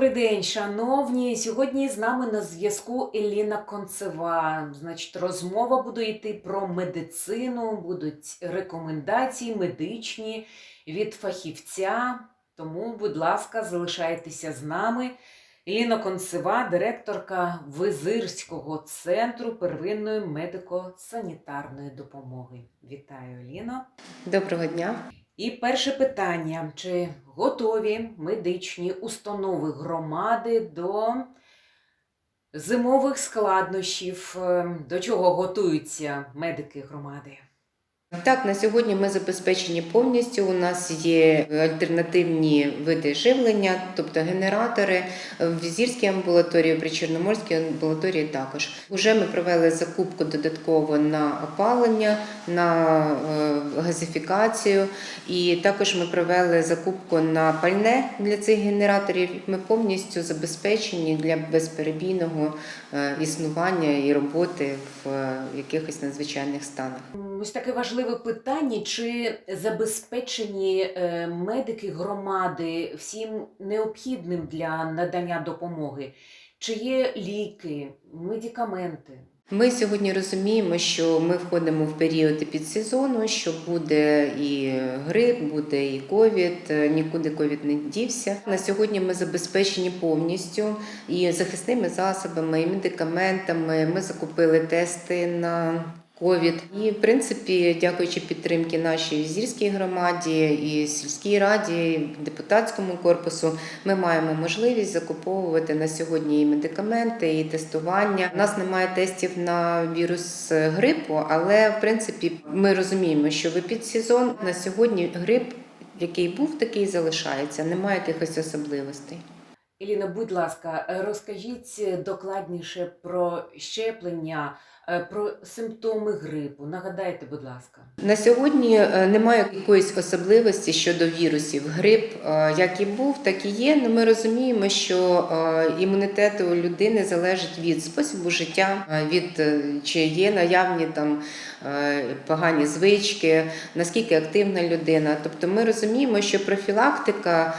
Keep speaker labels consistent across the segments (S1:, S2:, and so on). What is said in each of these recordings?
S1: Добрий день, шановні. Сьогодні з нами на зв'язку Еліна Концева. Значить, розмова буде йти про медицину, будуть рекомендації медичні від фахівця. Тому, будь ласка, залишайтеся з нами. Еліна Концева, директорка Визирського центру первинної медико-санітарної допомоги. Вітаю, Еліно.
S2: Доброго дня.
S1: І перше питання: чи готові медичні установи громади до зимових складнощів? Е, До чого готуються медики громади?
S2: Так, на сьогодні ми забезпечені повністю. У нас є альтернативні види живлення, тобто генератори в візірській амбулаторії, при Чорноморській амбулаторії також. Уже ми провели закупку додатково на опалення, на е, газифікацію, і також ми провели закупку на пальне для цих генераторів. Ми повністю забезпечені для безперебійного е, існування і роботи в е, якихось надзвичайних станах.
S1: Ось таке важливе питання: чи забезпечені е, медики громади всім необхідним для надання допомоги? Чи є ліки, медикаменти?
S2: Ми сьогодні розуміємо, що ми входимо в період підсезону, що буде і грип, буде і ковід, е, нікуди ковід не дівся. На сьогодні ми забезпечені повністю і захисними засобами, і медикаментами. Ми закупили тести на ковід. І в принципі, дякуючи підтримки нашій зірській громаді і сільській раді, і депутатському корпусу, ми маємо можливість закуповувати на сьогодні і медикаменти, і тестування. У нас немає тестів на вірус грипу, але в принципі ми розуміємо, що в епідсезон на сьогодні грип, який був, такий залишається. Немає якихось особливостей.
S1: Еліна, будь ласка, розкажіть докладніше про щеплення, про симптоми грипу. Нагадайте, будь ласка.
S2: На сьогодні е, немає якоїсь особливості щодо вірусів. Грип е, як і був, так і є. Но ми розуміємо, що е, імунітет у людини залежить від способу життя, е, від е, чи є наявні там е, погані звички, наскільки активна людина. Тобто ми розуміємо, що профілактика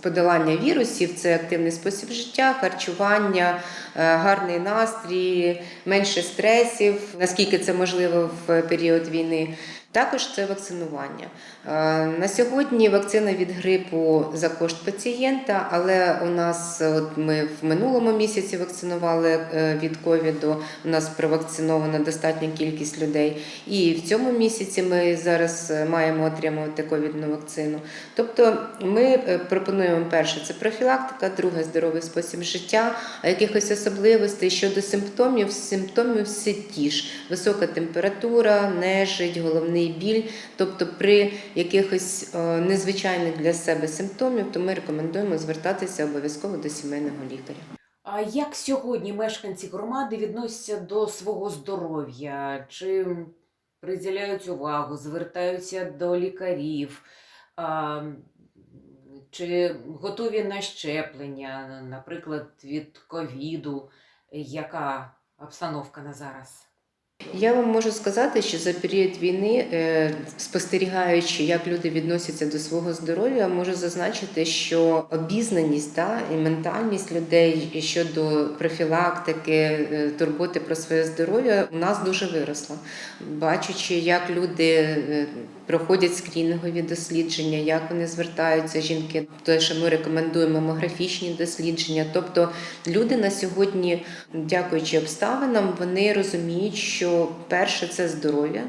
S2: подолання вірусів це активний спосіб життя, харчування, е, гарний настрій, менше стресів, наскільки це можливо в період війни. Також це вакцинування. Е, На сьогодні вакцина від грипу за кошт пацієнта, але у нас от ми в минулому місяці вакцинували е, від ковіду. У нас провакцинована достатня кількість людей. І в цьому місяці ми зараз е, маємо отримувати ковідну вакцину. Тобто ми е, пропонуємо перше це профілактика, друге здоровий спосіб життя, а якихось особливостей щодо симптомів, симптомів всі ті ж: висока температура, нежить, головний біль. Тобто, при якихось е, незвичайних для себе симптомів, то ми рекомендуємо звертатися обов'язково до сімейного лікаря.
S1: А як сьогодні мешканці громади відносяться до свого здоров'я? Чи приділяють увагу, звертаються до лікарів? А, чи готові на щеплення, наприклад, від ковіду? Яка обстановка на зараз?
S2: Я вам можу сказати, що за період війни, е, спостерігаючи, як люди відносяться до свого здоров'я, можу зазначити, що обізнаність та і ментальність людей щодо профілактики, е, турботи про своє здоров'я у нас дуже виросла. Бачачи, як люди е, проходять скрінінгові дослідження, як вони звертаються, жінки, те, що ми рекомендуємо мамографічні дослідження. Тобто люди на сьогодні, дякуючи обставинам, вони розуміють, що перше це здоров'я.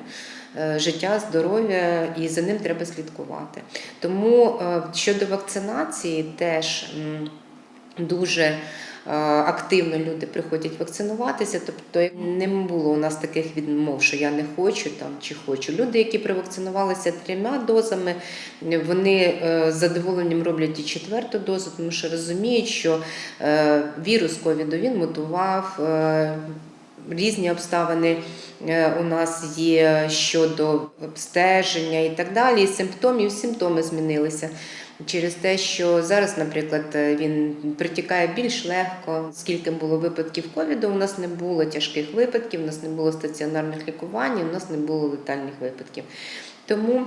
S2: е, Життя, здоров'я, і за ним треба слідкувати. Тому е, щодо вакцинації, теж дуже активно люди приходять вакцинуватися. Тобто не було у нас таких відмов, що я не хочу там чи хочу. Люди, які провакцинувалися трьома дозами, вони е, з задоволенням роблять і четверту дозу, тому що розуміють, що е, вірус ковіду він мутував. е, Різні обставини е, у нас є щодо обстеження і так далі. І симптомів, симптоми змінилися через те, що зараз, наприклад, е, він притікає більш легко. Скільки було випадків ковіду, у нас не було тяжких випадків, у нас не було стаціонарних лікувань, у нас не було летальних випадків. Тому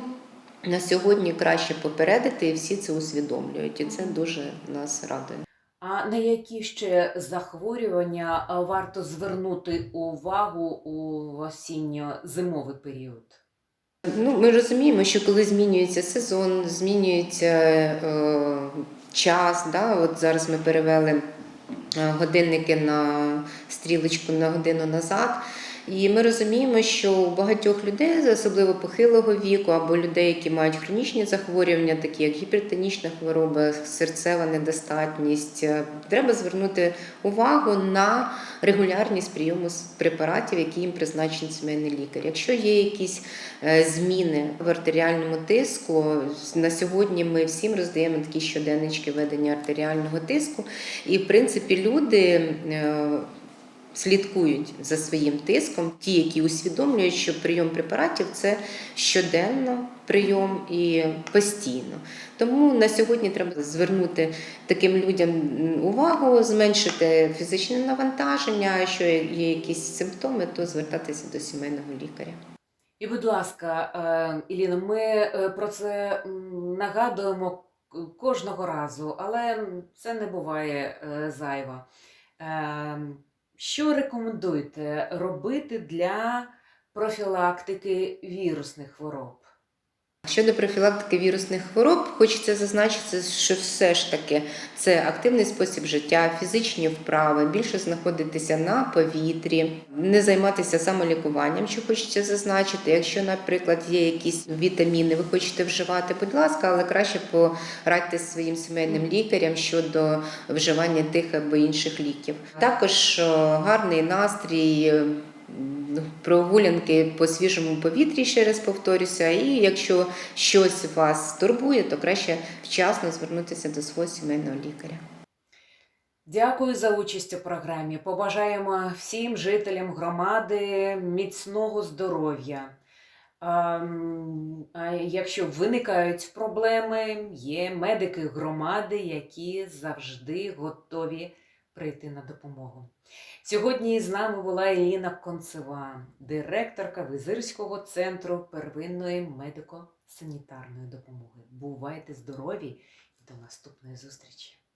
S2: на сьогодні краще попередити, і всі це усвідомлюють, і це дуже нас радує.
S1: А А на які ще захворювання варто звернути увагу у осінньо-зимовий період?
S2: Ну, ми розуміємо, що коли змінюється сезон, змінюється е, час. Да? От зараз ми перевели е, годинники на стрілочку на годину назад. І ми розуміємо, що у багатьох людей, особливо похилого віку, або людей, які мають хронічні захворювання, такі як гіпертонічна хвороба, серцева недостатність, е, треба звернути увагу на регулярність прийому препаратів, які їм призначений сімейний лікар. Якщо є якісь е, зміни в артеріальному тиску, на сьогодні ми всім роздаємо такі щоденнички ведення артеріального тиску, і в принципі люди. Слідкують за своїм тиском, ті, які усвідомлюють, що прийом препаратів це щоденно прийом і постійно. Тому на сьогодні треба звернути таким людям увагу, зменшити фізичне навантаження. а Якщо є якісь симптоми, то звертатися до сімейного лікаря.
S1: І, будь ласка, е, Іліно, ми е, про це нагадуємо кожного разу, але це не буває е, зайво. Е, Що рекомендуєте робити для профілактики вірусних хвороб?
S2: Щодо профілактики вірусних хвороб, хочеться зазначити, що все ж таки це активний спосіб життя, фізичні вправи, більше знаходитися на повітрі, не займатися самолікуванням, що хочеться зазначити. Якщо, наприклад, є якісь вітаміни, ви хочете вживати, будь ласка, але краще порадьте своїм сімейним лікарям щодо вживання тих або інших ліків. Також гарний настрій. Прогулянки по свіжому повітрі, ще раз повторюся, і якщо щось вас турбує, то краще вчасно звернутися до свого сімейного лікаря.
S1: Дякую за участь у програмі. Побажаємо всім жителям громади міцного здоров'я. Ем, А якщо виникають проблеми, є медики громади, які завжди готові прийти на допомогу. Сьогодні з нами була Еліна Концева, директорка Визирського центру первинної медико-санітарної допомоги. Бувайте здорові і до наступної зустрічі!